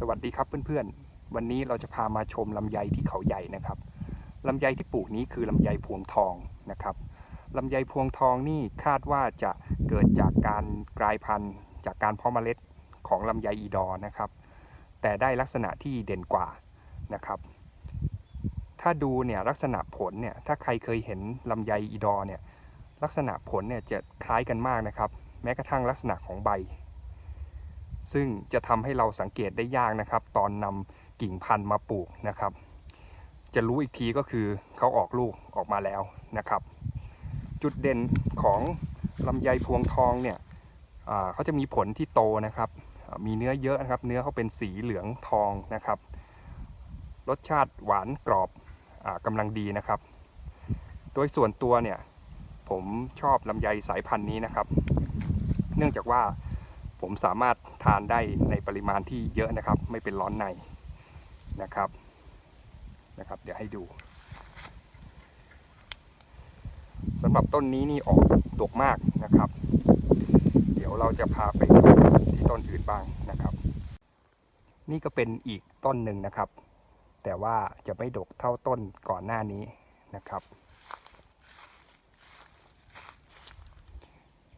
สวัสดีครับเพื่อนๆ วันนี้เราจะพามาชมลำไยที่เขาใหญ่นะครับลำไยที่ปลูกนี้คือลำไยพวงทองนะครับลำไยพวงทองนี่คาดว่าจะเกิดจากการกลายพันธุ์ จากการเพาะเมล็ดของลำไยอีดอนะครับ แต่ได้ลักษณะที่เด่นกว่านะครับ ถ้าดูเนี่ยลักษณะผลเนี่ยถ้าใครเคยเห็นลำไยอีดอเนี่ยลักษณะผลเนี่ยจะคล้ายกันมากนะครับ แม้กระทั่งลักษณะของใบ ซึ่งจะทำให้เราสังเกตได้ยากนะครับ ตอนนำกิ่งพันธุ์มาปลูกนะครับ จะรู้อีกทีก็คือเขาออกลูกออกมาแล้วนะครับ จุดเด่นของลำไยพวงทองเนี่ยเขาจะมีผลที่โตนะครับ มีเนื้อเยอะนะครับ เนื้อเขาเป็นสีเหลืองทองนะครับ รสชาติหวานกรอบอกำลังดีนะครับ โดยส่วนตัวเนี่ยผมชอบลำไยสายพันธุ์นี้นะครับ เนื่องจากว่า ผมสามารถทานได้ในปริมาณที่เยอะนะครับ ไม่เป็นร้อนในนะครับนะครับ เดี๋ยวให้ดูสำหรับต้นนี้นี่ออกดกมากนะครับ เดี๋ยวเราจะพาไปที่ต้นอื่นบ้างนะครับ นี่ก็เป็นอีกต้นหนึ่งนะครับ แต่ว่าจะไม่ดกเท่าต้นก่อนหน้านี้นะครับ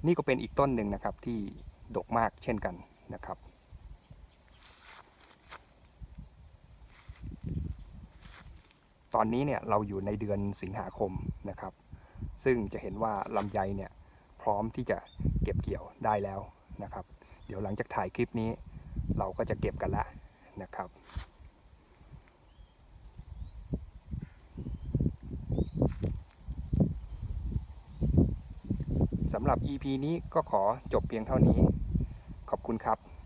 นี่ก็เป็นอีกต้นหนึ่งนะครับที่ ดกมากเช่นกันนะครับ ตอนนี้เนี่ยเราอยู่ในเดือนสิงหาคมนะครับ ซึ่งจะเห็นว่าลำไยเนี่ยพร้อมที่จะเก็บเกี่ยวได้แล้วนะครับ เดี๋ยวหลังจากถ่ายคลิปนี้เราก็จะเก็บกันละนะครับ สำหรับ EP นี้ก็ขอจบเพียงเท่านี้ ขอบคุณครับ